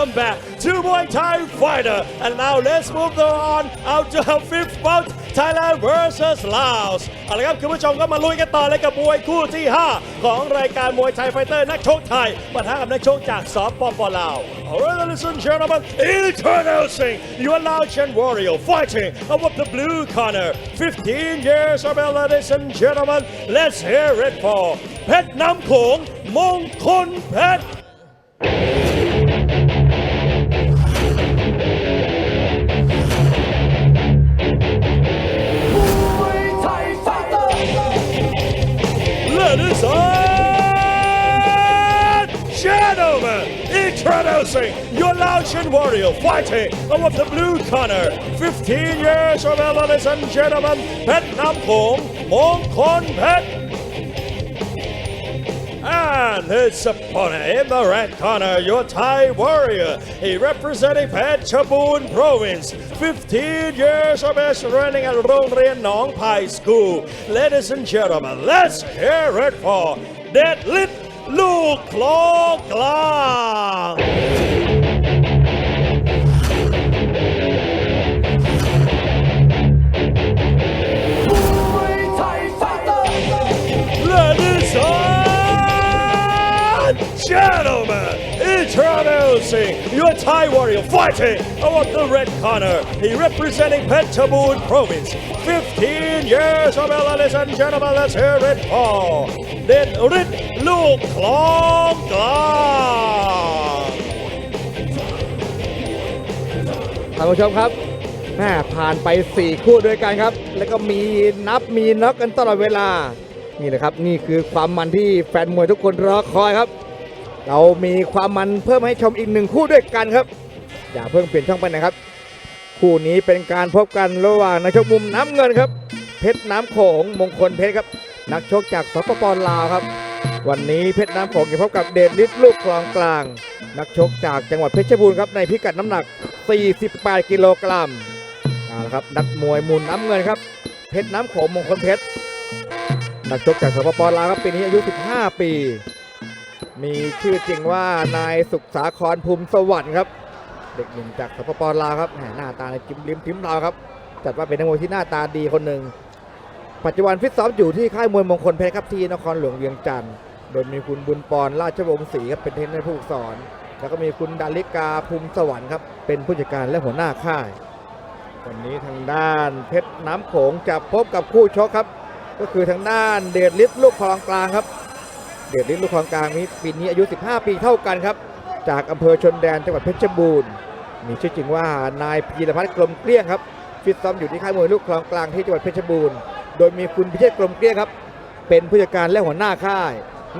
Welcome back to Muay Thai Fighter. And now let's move on out to our fifth bout Thailand versus Laos เอาละครับคุณผู้ชมก็มาลุยกันต่อเลยกับมวยคู่ที่ 5 ของรายการมวยไทยไฟเตอร์นักชกไทยปะทะกับนักชกจากสปปลาว Alright, ladies and gentlemen, introducing your Laotian warrior fighting above the blue corner. 15 years of age, ladies and gentlemen. Let's hear it for เพชรน้ำโขงมงคลเพชร gentlemen, introducing your Laotian warrior fighting out of the blue corner, 15 years of age, ladies and gentlemen, Pet Nampong, Mong Kon Pet. And his opponent in the red corner, your Thai warrior. He representing Phetchabun province. 15 years of age running at Rongrian Nong Pai School. Ladies and gentlemen, let's hear it for Deadlit Luke Claw Klang. Ladies introducing your Thai warrior fighting out the red corner. He representing Phetchabun province. 15 years of age, ladies and gentlemen, let's hear it for Den Rit Luke Klong Klang. ท่านผู้ชมครับแม่ผ่านไป 4 คู่ด้วยกันครับ แล้วก็มีนับมีน็อกกันตลอดเวลา นี่แหละครับ นี่คือความมันที่แฟนมวยทุกคนรอคอยครับ เรามีความมันเพิ่มให้ชมอีกหนึ่งคู่ด้วยกันครับ อย่าเพิ่งเปลี่ยนช่องไปนะครับ คู่นี้เป็นการพบกันระหว่างนักชกมุมน้ำเงินครับ เพชรน้ำโขงมงคลเพชรครับ นักชกจากสปปลาวครับ วันนี้เพชรน้ำโขงจะพบกับเดชฤทธิ์ลูกคลองกลาง นักชกจากจังหวัดเพชรบูรณ์ครับในพิกัดน้ำหนัก 48 กิโลกรัมเอาละครับนักมวยมุมน้ำเงินครับ เพชรน้ำโขงมงคลเพชรนักชกจากสปปลาวครับปีนี้อายุ 15 ปี มีชื่อจริงว่านายสุขสาครภูมิสวัสดิ์ครับ เด็กหนุ่มจากสปปลาวครับหน้าตาจิมลิมพิมพ์ลาวครับ จัดว่าเป็นนักมวยที่หน้าตาดีคนหนึ่ง ปัจจุบันฟิตซ้อมอยู่ที่ค่ายมวยมงคลเพชรครับที่นครหลวงเวียงจันทร์ โดยมีคุณบุญปอนราชวงศ์ศรีครับเป็นเทรนเนอร์ผู้สอน แล้วก็มีคุณดาริกาภูมิสวรรค์ครับเป็นผู้จัดการและหัวหน้าค่าย วันนี้ทางด้านเพชรน้ำโขงจะพบกับคู่ชกครับ ก็คือทางด้านเดชฤทธิ์ลูกคลองกลางครับ เดชฤทธิ์ลูกคลองกลางนี้ปีนี้อายุ 15 ปีเท่ากันครับ จากอำเภอชนแดนจังหวัดเพชรบูรณ์ มีชื่อจริงว่านายพีรพัฒน์กลมเกลี้ยงครับฟิตซ้อมอยู่ที่ค่ายมวยลูกคลองกลางที่จังหวัดเพชรบูรณ์ โดยมีคุณพิเชษกลมเกลี้ยงครับ เป็นผู้จัดการและหัวหน้าค่าย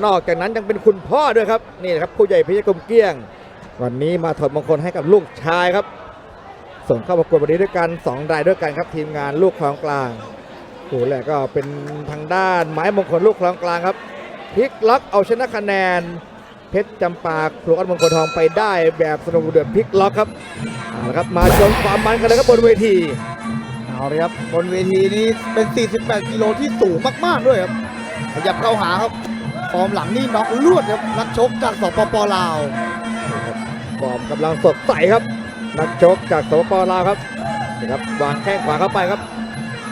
นอกจากนั้นยังเป็นคุณพ่อด้วยครับนี่นะครับผู้ใหญ่พิเชษกลมเกลี้ยง วันนี้มาถอดมงคลให้กับลูกชายครับ ส่งเข้าประกวดวันนี้ด้วยกัน2รายด้วยกันครับทีมงานลูกคลองกลางคู่แรกก็เป็นทางด้านไม้มงคลลูกคลองกลางครับ พลิกล็อกเอาชนะคะแนน เพชรจำปาครูอันมงคลทองไปได้แบบสนุกเดือดพลิกล็อกครับเอาละครับมาชมความมันกันเลยครับบนเวทีเอาเลยครับบนเวทีนี้เป็น 48 กิโลที่สูงมากๆด้วยครับขยับเข้าหาครับฟอร์มหลังนี่น็อกลวดครับนักชกจากสปปลาวฟอร์มกำลังสดใสครับ นักชกจากสปปลาวครับนี่ครับวางแข้งขวาเข้าไปครับ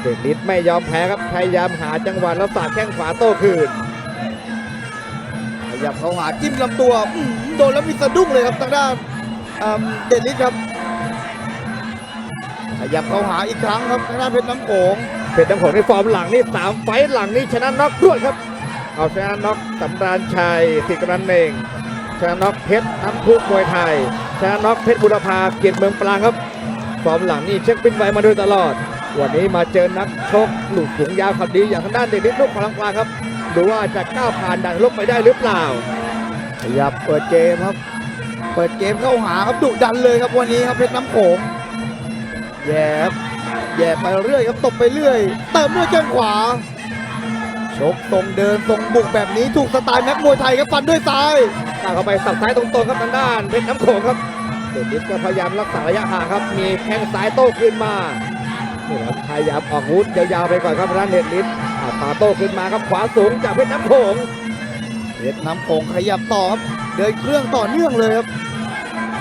เดชฤทธิ์ไม่ยอมแพ้ครับพยายามหาจังหวะแล้วสาดแข้งขวาโต้คืนข ยับเข้าหาจิ้มลำตัวอื้อหือโดนแล้วมีสะดุ้งเลยครับทางด้านอืมเดนลิสครับ ขยับเข้าหาอีกครั้งครับทางด้านเพชรน้ำโขงเพชรน้ำโขงในฟอร์มหลังนี่สามไฟต์หลังนี่ชนะน็อกรวดครับ เอาชนะน็อกสำราญชัยสิทธิ์กำนันเองชนะน็อกเพชรน้ำพุมวยไทยชนะน็อกเพชรบุรพาเกียรติเมืองปรางครับฟอร์มหลังนี่เช็คปิ้นไวมาโดยตลอด วันนี้มาเจอนักชกหลุดสูงยาวขับดีอย่างทางด้านเดนิสลูกพลังกลางครับ ดูว่าจะก้าวผ่านด่านลบไปได้หรือเปล่าขยับเปิดเกมครับ เปิดเกมเข้าหาครับดุดันเลยครับวันนี้ครับเพชรน้ำโขงแย่ครับแย่ไปเรื่อยครับตบไปเรื่อยเติมด้วยแข้งขวาชกตรงเดินตรงบุกแบบนี้ถูกสไตล์แม็กมวยไทยครับฟันด้วยซ้ายก้าเข้าไปสับซ้ายตรงๆครับทางด้านเพชรน้ำโขงครับเดนิสก็พยายามรักษาระยะห่างครับ มีแข้งซ้ายโต้คืนมานี่ครับพยายามออกอาวุธยาวๆไปก่อนครับทางด้านเดนิส อ่าตาโต้ขึ้นมาครับขวาสูงจากเพชรน้ำโขงเพชรน้ำโขงขยับต่อครับเดินเครื่องต่อเนื่องเลยครับ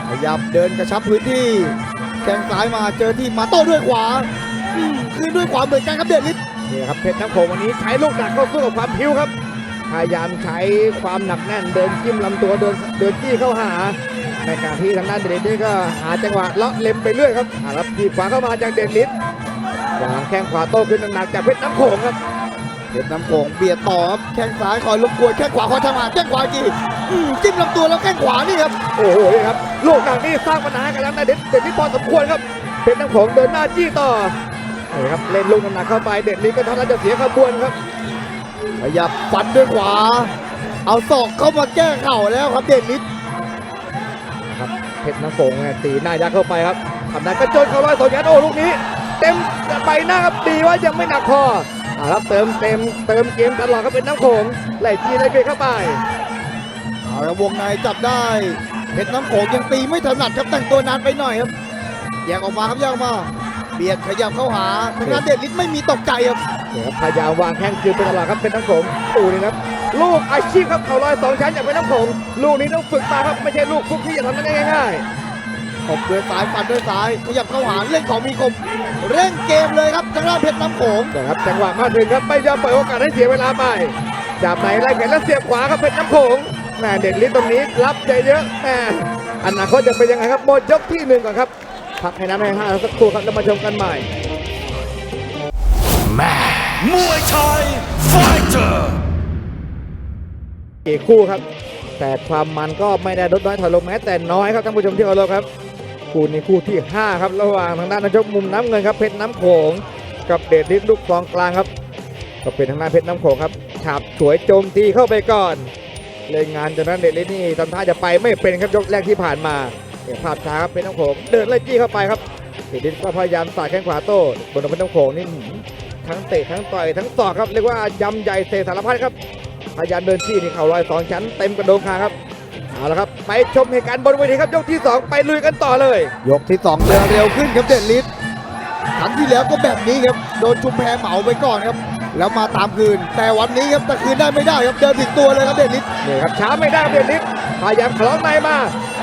ขยับเดินกระชับพื้นที่แข้งซ้ายมาเจอที่มาโต้ด้วยขวาอืมคืนด้วยขวาเหมือนกันครับเดชฤทธิ์นี่นะครับเพชรน้ำโขงวันนี้ใช้ลูกหนักเข้าสู้กับความพิ้วครับพยายามใช้ความหนักแน่นเดินจิ้มลำตัวเดินเดินจี้เข้าหาในการที่ทางด้านเดลิสนี่ก็หาจังหวะเลาะเล็มไปเรื่อยครับอ่ารับทีบขวาเข้ามาจากเดลิสวางแข้งขวาโต้ขึ้นหนักๆจากเพชรน้ำโขงครับเพ ชรน้ำโขงเบียดต่อครับแข้งซ้ายคอยรบกวนแข้งขวาคอยทำงานแข้งขวาจีอืมจิ้มลำตัวแล้วแข้งขวานี่ครับโอ้โหนี่ครับลูกหนักนี่สร้างปัญหาให้กันแล้วนะเด็ดเด็ดนี่พอสมควรครับเพชรน้ำโขงเดินหน้าจี้ต่อนี่ครับเล่นลูกหนักๆเข้าไปเด็ดนี้ก็เท่านั้นจะเสียขบวนครับขยับฟันด้วยขวา เอาศอกเข้ามาแก้เข่าแล้วครับเดชฤทธิ์ครับเพชรน้ำโขงเนี่ยตีหน้ายักษ์เข้าไปครับทำได้กระโจนเข้าร้อยสองยัดโอ้ลูกนี้ เต็มใบหน้าครับดีว่ายังไม่หนักพออ่า ครับเติมเต็มเติมเกมตลอดครับเป็นน้ำโขงไล่จีไล่เบรกเข้าไปเอาละวงในจับได้เพชรน้ำโขงยังตีไม่ถนัดครับแต่งตัวนานไปหน่อยครับแยกออกมาครับแยกออกมา เบียดขยับเข้าหาทางด้านเดชฤทธิ์ไม่มีตกใจครับนี่ครับพยายามวางแข้งคืนไปตลอดครับเป็นน้ำโขงตูนี่ครับลูกอาชีพครับเข่าลอยสองชั้นจากเป็นน้ำโขงลูกนี้ต้องฝึกมาครับไม่ใช่ลูกฟุกที่จะทำได้ง่ายๆ ตบด้วยซ้ายฟันด้วยซ้ายขยับเข้าหาเล่นของมีคมเร่งเกมเลยครับทางด้านเพชรน้ำโขงนะครับจังหวะมาถึงครับไม่ยอมปล่อยโอกาสให้เสียเวลาไปจับไหนไล่แขนแล้วเสียบขวาครับเพชรน้ำโขงแม่เด็ดลิ้นตรงนี้รับใจเยอะแม่อนาคตจะเป็นยังไงครับหมดยกที่หนึ่งก่อนครับพักให้น้ำให้ห้าสักครู่ครับแล้วมาชมกันใหม่มวยไทยไฟเตอร์อีกคู่ครับแต่ความมันก็ไม่ได้ลดน้อยถอยลงแม้แต่น้อยครับท่านผู้ชมที่เคารพครับ คู่นี้คู่ที่ 5 ครับ ระหว่างทางด้านนักชกมุมน้ำเงินครับเพชรน้ำโขงกับเดชฤทธิ์ลูกคลองกลางครับก็เป็นทางด้านเพชรน้ำโขงครับฉาบฉวยโจมตีเข้าไปก่อนเล่นงานจากนั้นเดชฤทธิ์นี่ทำท่าจะไปไม่เป็นครับยกแรกที่ผ่านมาเดี๋ยวภาพช้าครับเพชรน้ำโขงเดินไล่จี้เข้าไปครับเดชฤทธิ์ก็พยายามสาดแข้งขวาโต้บนเพชรน้ำโขงนี่ทั้งเตะทั้งต่อยทั้งศอกครับเรียกว่ายำใหญ่เตะสารพัดครับพยายามเดินที่นี่เข่าลอยสองชั้นเต็มกระโดงคางครับ เอาละครับ ไปชมเหตุการณ์บนเวทีครับยกที่ 2 ไปลุยกันต่อเลย ยกที่สองเร็วเร็วขึ้นครับเดชฤทธิ์ครั้งที่แล้วก็แบบนี้ครับโดนชุมแพเหมาไปก่อนครับ แล้วมาตามคืน แต่วันนี้ครับแต่คืนได้ไม่ได้ครับเดินถึงตัวเลยครับเดชฤทธิ์นี่ครับช้าไม่ได้ครับเดนนิดพยายามคล้องในมา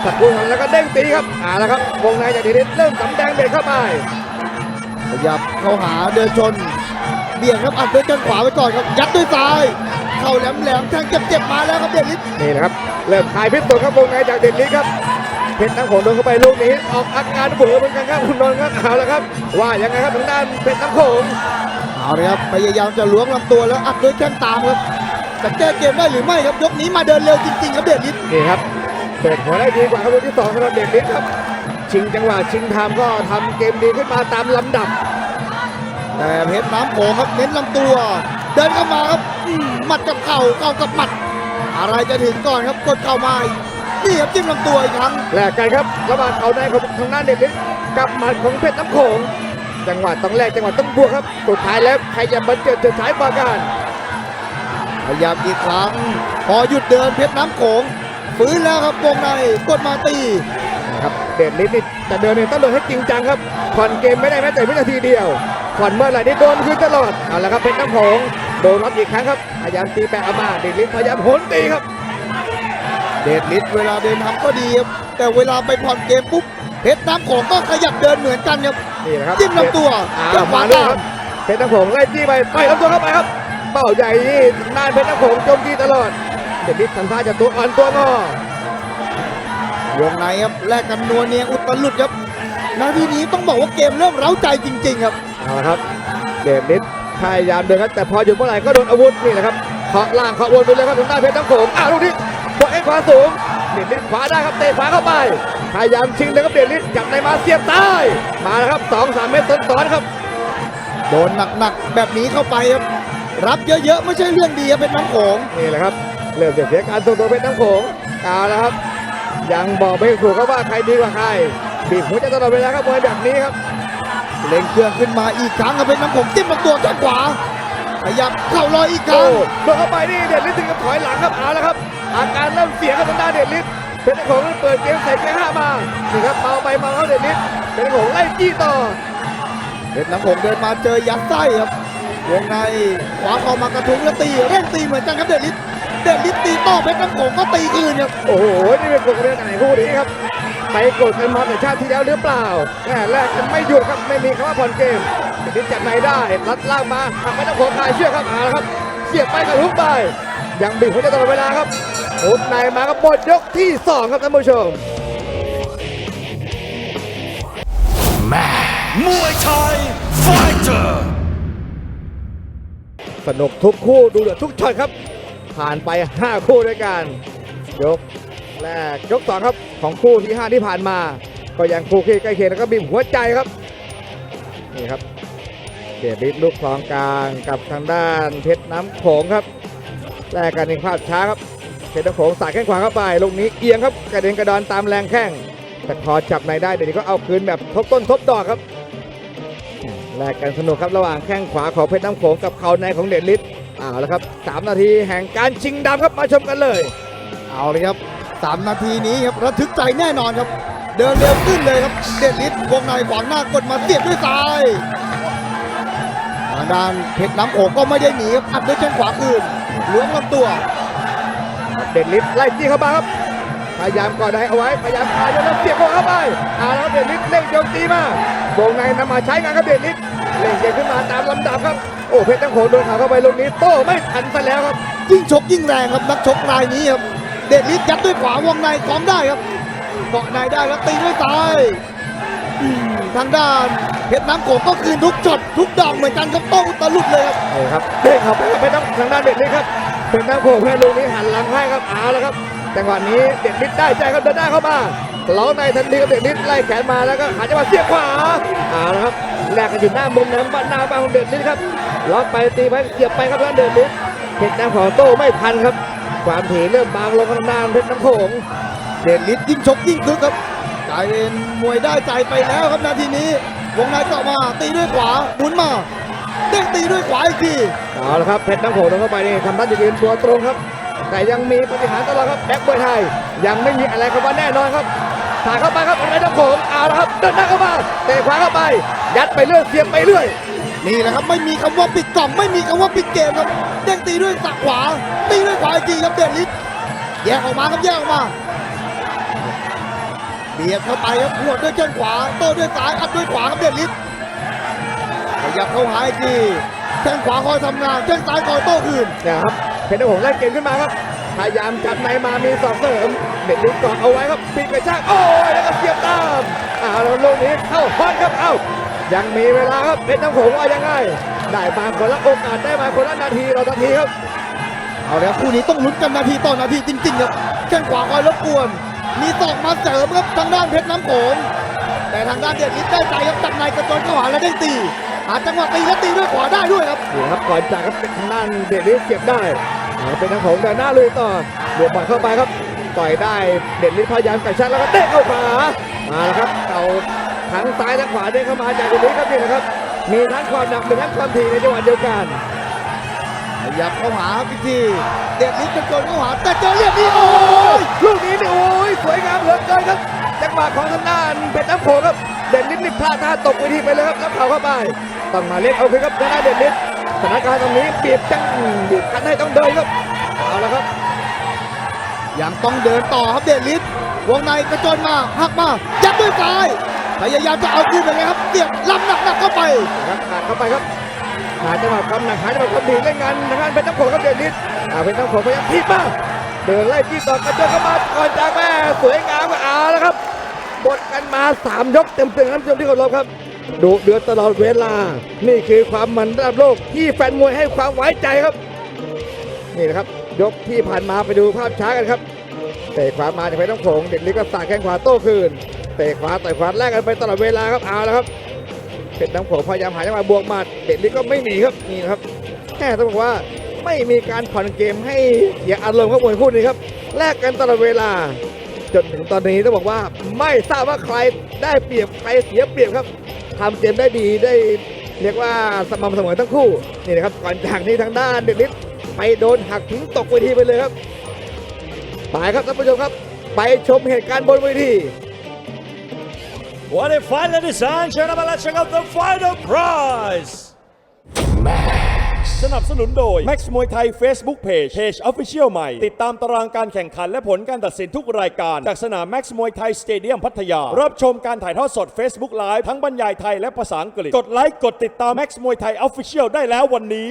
สักครู่แล้วก็เด้งตีครับเอาละครับวงในจากเดนนิดเริ่มสำแดงเด็ดเข้าไปขยับเข้าหาเดินชนเบี่ยงครับอัดด้วยแข้งขวาไปก่อนครับยัดด้วยซ้าย เข่าแหลมแหลมๆแทงเจ็บๆมาแล้วครับเดชฤทธิ์นี่นะครับ เริ่มคลายพิษตัวครับวงในจากเดนนิดครับเพชรทั้งโขงโดนเข้าไปลูกนี้ออกอาการเบื่อเหมือนกันครับคุณนนท์ครับเอาละครับ ว่ายังไงครับทางด้านเพชรทั้งโขงเอาเลยครับพยายามจะล้วงลำตัวแล้วอัดด้วยแข้งตามครับจะแก้เกมได้หรือไม่ครับยกนี้มาเดินเร็วจริงๆครับเดชฤทธิ์นี่ครับเปิดหัวได้ดีกว่าครับยกที่สองสำหรับเดนนิดครับ ชิงจังหวะชิงทามก็ทำเกมดีขึ้นมาตามลำดับ แต่เพชรน้ำโขงครับเน้นลำตัว เดินเข้ามาครับอืมหมัดกับเข่าเข่ากับหมัด อะไรจะถึงก่อนครับกดเข่ามาอีกนี่ครับจิ้มลำตัวอีกครั้งแลกกันครับระหว่างเขาในของทางด้านเด็กฤทธิ์กับหมัดของเพชรน้ำโขงจังหวะต้องแลกจังหวะต้องบวกครับสุดท้ายแล้วใครจะบันเจิดเจิดฉายกว่ากันพยายามอีกครั้ง พอหยุดเดินเพชรน้ำโขงฟื้นแล้วครับวงในกดมาตีนะครับเดชฤทธิ์นี่จะเดินเนี่ยต้องเดินให้จริงจังครับผ่อนเกมไม่ได้แม้แต่วินาทีเดียวผ่อนเมื่อไหร่นี่โดนคืนตลอดเอาละครับเพชรน้ำโขง โดนรับอีกครั้งครับพยายามตีแปะเอามาเดชฤทธิ์พยายามโหนตีครับ เดชฤทธิ์เวลาเดินทำก็ดีครับแต่เวลาไปผ่อนเกมปุ๊บเพชรน้ำโขงก็ขยับเดินเหมือนกันครับนี่นะครับจิ้มลำตัวอ่าแข้งขวามาเลยตามครับเพชรน้ำโขงไล่จี้ไปไปลำตัวเข้าไปครับเป้าใหญ่นี่นานเพชรน้ำโขงโจมตีตลอดเดชฤทธิ์ทำท่าจะตัวอ่อนตัวงอวงในครับแลกกันนัวเนียอุตลุดครับนาทีนี้ต้องบอกว่าเกมเริ่มเร้าใจจริง ๆ ครับเอาละครับเดชฤทธิ์ พยายามเดินครับแต่พอหยุดเมื่อไหร่ก็โดนอาวุธนี่แหละครับเคาะล่างเคาะบนไปเลยครับทางด้านเพชรน้ำโขงอ้าวลูกนี้บวกเอ็กขวาสูงเดชฤทธิ์ขวาได้ครับเตะขวาเข้าไปพยายามชิงเลยครับเดชฤทธิ์จับในมาเสียบใต้มาแล้วครับสองสามเมตรซ้อนๆครับ โดนหนักๆแบบนี้เข้าไปครับรับเยอะๆไม่ใช่เรื่องดีครับเป็นน้ำโขงนี่แหละครับเริ่มจะเสียการทรงตัวเพชรน้ำโขงเอาละครับ ยังบอกไม่ถูกครับว่าใครดีกว่าใครบีบหัวใจตลอดเวลาครับมวยแบบนี้ครับ เล็งเครื่องขึ้นมาอีกครั้งครับเป็นน้ำโขงจิ้มลำตัวแข้งขวาขยับเข้าลอยอีกคโอ้รั้งโดนเข้าไปนี่เดชฤทธิ์ถึงกับถอยหลังครับเอาละครับ อาการเริ่มเสียครับทางด้านเดชฤทธิ์เพชรน้ำโขงเปิดเกมใส่แค่ห้ามานี่ครับเมาไปเมาเขาเดชฤทธิ์เพชรน้ำโขงไล่จี้ต่อเพชรน้ำโขงเดินมาเจอยัดไส้ครับวงในขวาเข้ามากระทุ้งแล้วตีเร่งตีเหมือนกันครับเดชฤทธิ์เด็ดลิตตีโต้เพชรน้ำโขงก็ตีคืนครับโอ้โหนี่เป็นกฎกระเด็นไหนคู่นี้ครับ ไปกดกันมาแต่ชาติที่แล้วหรือเปล่าแม่แรกกันไม่หยุดครับไม่มีคำว่าผ่อนเกมติดจับในได้รัดล่างมาทำไม่ต้องโผล่คลายเชือกครับเอาละครับ เสียบไปกับทุกไปยังบีบหัวใจตลอดเวลาครับโหดในมาครับบทยกที่สองครับท่านผู้ชม Muay Thai Fighter สนุกทุกคู่ดูเดือดทุกช็อตครับ ผ่านไป 5 คู่ด้วยกัน ยกแรกยกสองครับ ของคู่ที่ 5 ที่ผ่านมา ก็ยังคู่ขี้ใกล้เคียงแล้วก็บีบหัวใจครับนี่ครับเดบิดลูกคลองกลางกับทางด้านเพชรน้ำโขงครับแลกกันในภาพช้าครับเพชรน้ำโขงสายแข้งขวาเข้าไปลูกนี้เอียงครับกระเด็นกระดอนตามแรงแข้งแต่พอจับในได้เดี๋ยวนี้ก็เอาคืนแบบทบต้นทบดอกครับแลกกันสนุกครับระหว่างแข้งขวาของเพชรน้ำโขงกับเข่าในของเดชฤทธิ์เอาละครับ 3 นาทีแห่งการชิงดำครับมาชมกันเลย เอาเลยครับ สามนาทีนี้ครับระทึกใจแน่นอนครับ เดินเร็วขึ้นเลยครับเด็ดลิศวงในขวางหน้ากดมาเสียบด้วยซ้ายทางด้านเพชรน้ำโขงก็ไม่ได้หนีครับอัดด้วยแข้งขวาคืนล้วงลำตัว เดชฤทธิ์ไล่จี้เข้ามาครับพยายามก่อนให้เอาไว้พยายามพายแล้วเสียบเข้าไปเอาละครับเดชฤทธิ์เร่งโจมตีมาวงในนำมาใช้งานครับเดชฤทธิ์เร่งเกมขึ้นมาตามลำดับครับโอ้เพชรน้ำโขงโดนขาเข้าไปลูกนี้โต้ไม่ทันซะแล้วครับยิ่งชกยิ่งแรงครับนักชกรายนี้ครับ เด็ดลิศยัดด้วยขวาวงในคองได้ครับเกาะในได้แล้วตีด้วยซ้ายทางด้านเพชรน้ำโขงก็คืนทุกจดทุกดอกเหมือนกันครับโต้อุตลุดเลยครับนี่ครับเด้งเข้าไปครับเพชรน้ำทางด้านเดชฤทธิ์ครับเพชรน้ำโขงแพ้ลูกนี้หันหลังให้ครับเอาและครับจังหวะนี้เดชฤทธิ์ได้ใจครับเดินหน้าเข้ามาล้อในทันทีครับเดชฤทธิ์ไล่แขนมาแล้วก็หาจังหวะเสียบขวาเอาและครับแลกกันอยู่หน้ามุมนั้นบ้าหน้าบ้านของเดชฤทธิ์ครับล็อกไปตีไปเสียบไปครับทางเดชฤทธิ์เพชรน้ำโขงโต้ไม่ทันครับ ความถี่เริ่มบางลงข้างหน้าเพชรน้ำโขงเดชลิศยิ่งชกยิ่งคึกครับกลายเป็นมวยได้ใจไปแล้วครับนาทีนี้ วงในต่อมาตีด้วยขวาหมุนมาเด้งตีด้วยขวาอีกทีเอาละครับเพชรน้ำโขงโดนเข้าไปนี่ทำท่าจะยืนตัวตรงครับ แต่ยังมีปฏิหารย์ตลอดครับแบ็คบวยไทย ยังไม่มีอะไรคำว่าแน่นอนครับถ่ายเข้าไปครับเพชรน้ำโขงเอาละครับเดินหน้าเข้ามาเตะขวาเข้าไป ยัดไปเรื่อยเสียบไปเรื่อยนี่แหละครับไม่มีคำว่าปิดกล่องไม่มีคำว่าปิดเกมครับ เด้งตีด้วยสักขวาตีด้วยขวาอีกทีครับเดชลิศแยกออกมาครับแยกออกมาเบียดเข้าไปครับหัวด้วยแข้งขวาโต้ด้วยซ้ายอัดด้วยขวาครับเดชลิศขยับเข้าหาอีกทีแข้งขวาคอยทำงานแข้งซ้ายคอยโต้คืนเนี่ยครับเพชรน้ำโขงไล่เกมขึ้นมาครับพยายามจับในมามีสองเสริมเด็ดลิ้นกอดเอาไว้ครับปิดกระชากโอ้ยแล้วก็เสียบตามอ้าแล้วลูกนี้เข้าฮอตครับเอ้ายังมีเวลาครับเพชรน้ำโขงว่ายังไง ได้มาคนละโอกาสได้มาคนละนาทีต่อนาทีครับ เอาแล้วคู่นี้ต้องลุ้นกันนาทีต่อนาทีจริงๆครับแข้งขวาคอยรบกวน มีตอกมาเสริมครับทางด้านเพชรน้ำโขงแต่ทางด้านเดชลิศได้ใจครับจับในกระโจนเข้าหาและได้ตีหาจังหวะตีและตีด้วยขวาได้ด้วยครับนี่ครับก่อนจากครับเป็นทางด้านเดดลิสเก็บได้เอาเป็นทางของเดินหน้าเลยต่อบวกบัตรเข้าไปครับ ต่อยได้เดดลิสพยายามกระชากแล้วก็เตะเข้าขวามาแล้วครับ เอาทั้งซ้ายและขวาเด้งเข้ามาจากเดดลิสครับนี่นะครับ มีทั้งความหนักมีทั้งความถี่ในจังหวะเดียวกันขยับเข้าหาครับอีกทีเดลิศกระโจนเข้าหาแต่เจอเรียบนี้โอ้ยลูกนี้นี่โอ้ยสวยงามเหลือเกินครับจังหวะของทางด้านเพชรน้ำโขงครับเดดลิสนี่พลาดท่าตกเวทีไปเลยครับแล้วเข่าเข้าไปต้องมาเล่นเอาคืนครับทางด้านเดดลิสสถานการณ์ตรงนี้บีบจังบีบกันให้ต้องเดินครับเอาละครับยังต้องเดินต่อครับเดชลิศวงในกระโจนมาหักมายัดด้วยซ้าย พยายามจะเอาคืนไปเลยครับเสียบล้ำหนักๆเข้าไปครับขาดเข้าไปครับหาจังหวะความหนักหาจังหวะความดีเล่นงานทางด้านเพชรน้ำโขงครับเดนิสอ่าเพชรน้ำโขงพยายามทีบมาเดินไล่ที่ต่อกระโจนเข้ามาก่อนจากแม่สวยงามเอาแล้วครับบดกันมา 3 ยกเต็มๆครับท่านผู้ชมที่เคารพครับดูเดือดตลอดเวลา นี่คือความมันระดับโลกที่แฟนมวยให้ความไว้ใจครับ นี่นะครับ ยกที่ผ่านมาไปดูภาพช้ากันครับเตะขวามาจากเพชรน้ำโขงเด็ดลิสก็สาดแข้งขวาโต้คืน เตะขวาต่อยขวาแลกกันไปตลอดเวลาครับเอาแล้วครับเพชรน้ำโขงพยายามหาจังหวะบวกหมัดเด็ดลิศก็ไม่หนีครับนี่นะครับแค่ต้องบอกว่าไม่มีการผ่อนเกมให้เสียอารมณ์ครับมวยคู่นี้ครับแลกกันตลอดเวลา จนถึงตอนนี้ต้องบอกว่าไม่ทราบว่าใครได้เปรียบใครเสียเปรียบครับทำเกมได้ดีได้เรียกว่าสม่ำเสมอทั้งคู่นี่นะครับก่อนจากนี้ทางด้านเด็ดลิศไปโดนหักทิ้งตกเวทีไปเลยครับไปครับท่านผู้ชมครับ ไปชมเหตุการณ์บนเวที What a fight, ladies and gentlemen. Let's check out the final prize. สนับสนุนโดย Max มวยไทย Facebook Page Page Official ใหม่ ติดตามตารางการแข่งขันและผลการตัดสินทุกรายการ จากสนาม Max มวยไทยสเตเดียมพัทยา รับชมการถ่ายทอดสด Facebook Live ทั้งบรรยายไทยและภาษาอังกฤษ กดไลค์ กดติดตาม Max มวยไทย Official ได้แล้ววันนี้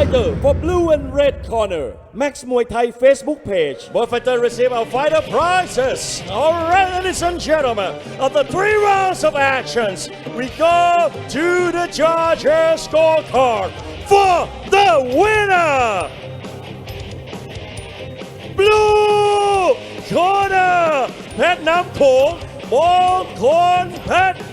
For blue and red corner. Max Muay Thai Facebook page. Both fighters receive our fighter prizes. All right, ladies and gentlemen, after three rounds of actions, we go to the judges' scorecard for the winner. Blue corner, Pet Nam Phong, Mong Kon Pet